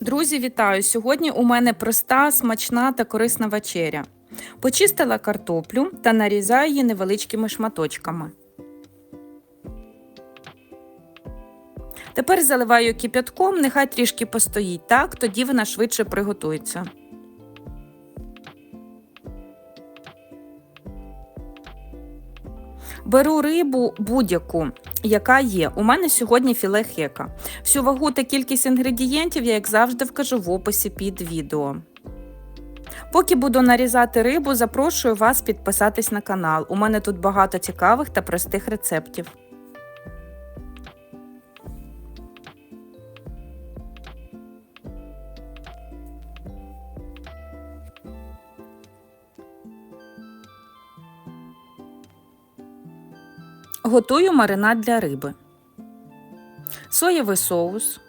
Друзі, вітаю! Сьогодні у мене проста, смачна та корисна вечеря. Почистила картоплю та нарізаю її невеличкими шматочками. Тепер заливаю кип'ятком, нехай трішки постоїть так, тоді вона швидше приготується. Беру рибу будь-яку, яка є. У мене сьогодні філе хека. Всю вагу та кількість інгредієнтів я, як завжди, вкажу в описі під відео. Поки буду нарізати рибу, запрошую вас підписатись на канал. У мене тут багато цікавих та простих рецептів. Готую маринад для риби. Соєвий соус.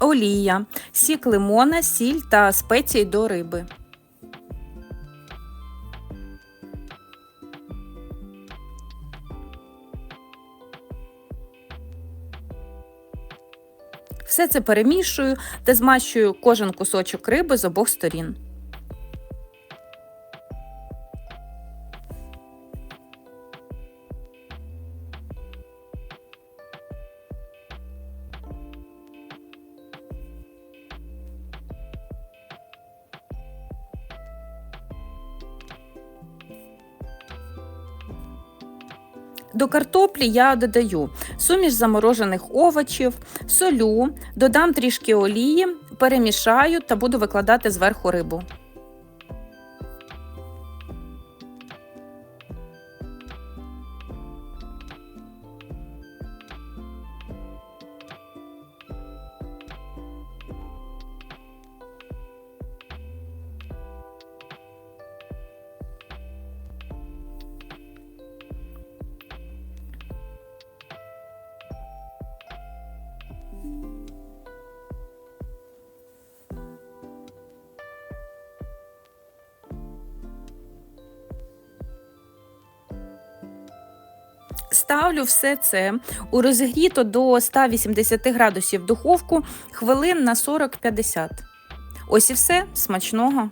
Олія, сік лимона, сіль та спеції до риби. Все це перемішую та змащую кожен кусочок риби з обох сторін. До картоплі я додаю суміш заморожених овочів, солю, додам трішки олії, перемішаю та буду викладати зверху рибу. Ставлю все це у розігріто до 180 градусів духовку хвилин на 40-50. Ось і все смачного.